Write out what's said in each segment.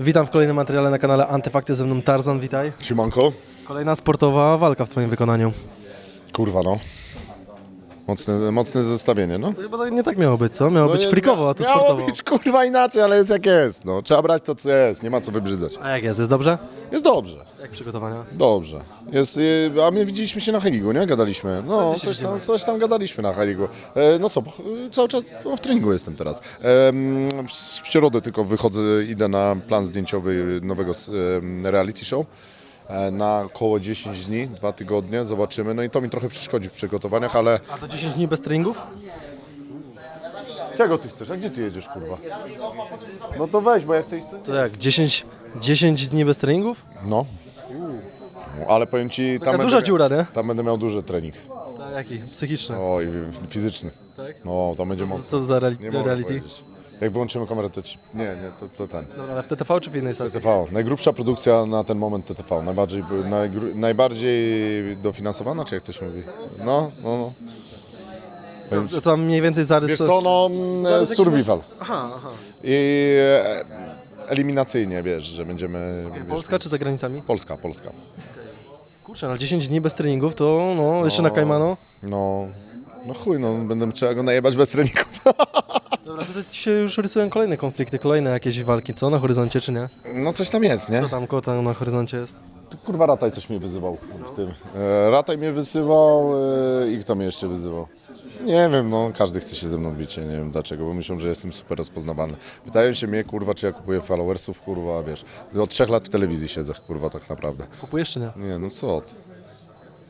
Witam w kolejnym materiale na kanale Antyfakty ze mną Tarzan, witaj. Siemanko. Kolejna sportowa walka w Twoim wykonaniu. Kurwa no. Mocne, mocne zestawienie, no. To chyba nie tak miało być, co? Miało być nie- frikowo, a tu Miało sportowo. być kurwa inaczej, ale jest jak jest, no. Trzeba brać to, co jest, nie ma co wybrzydzać. A jak jest? Jest dobrze? Jest dobrze, Jak przygotowania? dobrze. Jest, y, a my widzieliśmy się na Heligu, nie? Gadaliśmy. No, coś tam, coś tam gadaliśmy na Heligu. E, no co, y, cały czas no, w treningu jestem teraz. Em, w, w środę tylko wychodzę, idę na plan zdjęciowy nowego s- em, reality show. E, Na około 10 dni, dwa tygodnie, zobaczymy. No i to mi trochę przeszkodzi w przygotowaniach, ale A to 10 dni bez treningów? Czego ty chcesz? A gdzie ty jedziesz, kurwa? No to weź, bo ja chcę iść... To jak? 10, 10 dni bez treningów? No. Ale powiem ci, tam Taka będę, duża mia- dziura, nie? tam będę miał duży trening. Tak, jaki? Psychiczny. Oj, fizyczny. Tak? No, tam będzie mocno. Co to za reali- Nie mogę reality? powiedzieć. Jak wyłączymy kamerę, to ci... Nie, nie, to, to ten. Dobra, ale w TTV czy w innej stacji? TTV. Najgrubsza produkcja na ten moment TTV. Najbardziej, najgru, najbardziej dofinansowana, czy jak to się mówi? No, no, no. Co, co mniej więcej zarys... Wiesz co, no, mm, Zaraz jakiś survival. Aha, aha. I e, eliminacyjnie, wiesz, że będziemy... wiesz, Polska czy za granicami? Polska, Polska. Kurczę, no 10 dni bez treningów to no, jeszcze na Kajmano. No, no chuj, no będę trzeba go najebać bez treningów. Dobra, tutaj ci się już rysują kolejne konflikty, kolejne jakieś walki, co? Na horyzoncie czy nie? No coś tam jest, nie? Co tam, kto tam na horyzoncie jest? Tu, Kurwa Rataj coś mnie wyzywał w tym. E, Rataj mnie wyzywał e, i kto mnie jeszcze wyzywał? Nie wiem, no każdy chce się ze mną bić, ja nie wiem dlaczego, bo myślą, że jestem super rozpoznawalny. Pytają się mnie, kurwa, czy ja kupuję followersów, kurwa, wiesz. Od trzech lat w telewizji siedzę, kurwa, tak naprawdę. Kupujesz czy nie? Nie, no co ty?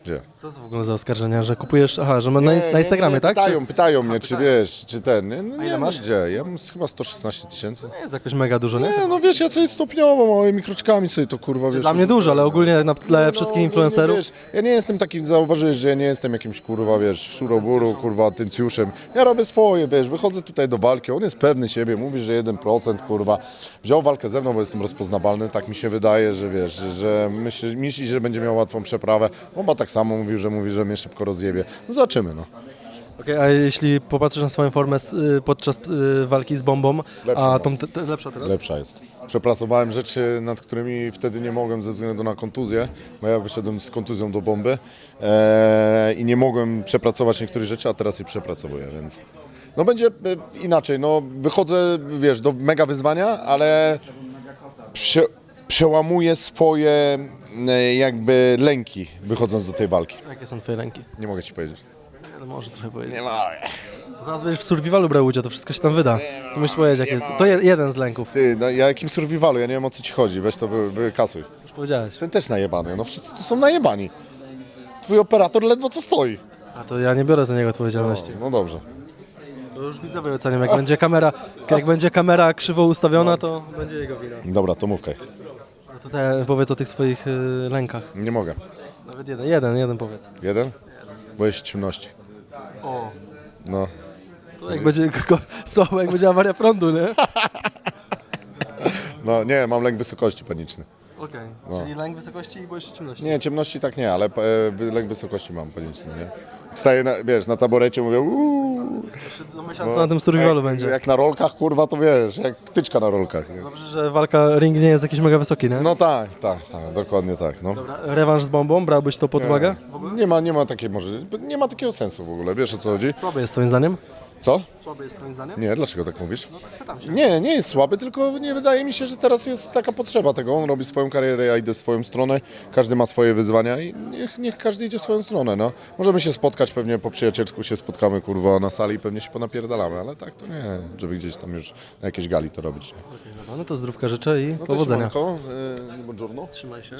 Gdzie? Co to w ogóle za oskarżenia, że kupujesz, aha, że ma na, na Instagramie, nie, tak? Pytają, Czy... pytają mnie, czy wiesz, czy ten. Nie, no, ile nie, no, masz? gdzie? Ja mam chyba 116 tysięcy. Nie jest jakoś mega dużo, nie? Nie, no wiesz, ja sobie stopniowo, małymi kroczkami sobie to kurwa, wiesz. Dla mnie dużo, ale ogólnie na tle No, wszystkich ogólnie, influencerów. Wiesz, ja nie jestem takim, zauważyłeś, że ja nie jestem jakimś kurwa, wiesz, szuroburu, kurwa, atencjuszem. Ja robię swoje, wiesz, wychodzę tutaj do walki, on jest pewny siebie, mówi, że 1%, kurwa. Wziął walkę ze mną, bo jestem rozpoznawalny, tak mi się wydaje, że wiesz, że myśli, myśli że będzie miał łatwą przeprawę. Oba tak samo mówił, że mówi, że mnie szybko rozjebie. No zobaczymy, no. Okej, a jeśli popatrzysz na swoją formę y, podczas y, walki z bombą, Lepsza, a no. tą te, te, lepsza teraz? Lepsza jest. Przepracowałem rzeczy, nad którymi wtedy nie mogłem ze względu na kontuzję, bo ja wyszedłem z kontuzją do bomby e, i nie mogłem przepracować niektórych rzeczy, a teraz je przepracowuję, więc no będzie e, inaczej. No wychodzę, wiesz, do mega wyzwania, ale przełamuję swoje e, jakby lęki wychodząc do tej walki. Jakie są twoje ręki? Nie mogę ci powiedzieć. No może trochę powiedzieć. Nie mogę. Zaraz będziesz w survivalu brał udział, to wszystko się tam wyda. To musisz powiedzieć, jak jest. To je, jeden z lęków. Ty, no, ja jakim survivalu, ja nie wiem o co ci chodzi, weź to wy, wykasuj. Już powiedziałeś. Ten też najebany, no wszyscy tu są najebani. Twój operator ledwo co stoi. A to ja nie biorę za niego odpowiedzialności. No dobrze. To już widzowie oceniam, jak będzie kamera, jak będzie kamera krzywo ustawiona, to będzie jego wina. Dobra, to mówkaj. To te, powiedz o tych swoich y, lękach. Nie mogę. Nawet jeden, jeden, jeden powiedz. Jeden? Boję się ciemności. O. No. To jak będzie ko- słabo, jak będzie awaria prądu, nie? No nie, mam lęk wysokości paniczny. Okej, czyli lęk wysokości i boisz się ciemności. Nie, ciemności tak nie, ale e, lęk wysokości mam paniczny, nie? Staję, na, wiesz, na taborecie mówię uuu. Jeszcze domyślam, co na tym survivalu jak, będzie. Jak na rolkach, kurwa, to wiesz, jak tyczka na rolkach. Nie? Dobrze, że walka ring nie jest jakiś mega wysoki, nie? No tak, tak, tak, dokładnie tak, no. Dobra, rewanż z bombą, brałbyś to pod uwagę? Nie ma, nie ma takiej może, nie ma takiego sensu w ogóle, wiesz o co chodzi? Słaby jest twoim zdaniem? Co? Słaby jest twoim zdaniem? Nie, dlaczego tak mówisz? Pytam się. Nie, nie jest słaby, tylko nie wydaje mi się, że teraz jest taka potrzeba tego. On robi swoją karierę, ja idę w swoją stronę, każdy ma swoje wyzwania i niech, niech każdy idzie w swoją stronę, no. Możemy się spotkać, pewnie po przyjacielsku się spotkamy, kurwa, na sali i pewnie się ponapierdalamy, ale tak to nie, żeby gdzieś tam już na jakiejś gali to robić. Nie. Dobra, no to zdrówka życzę i No to powodzenia. siemanko, buongiorno. Trzymaj się.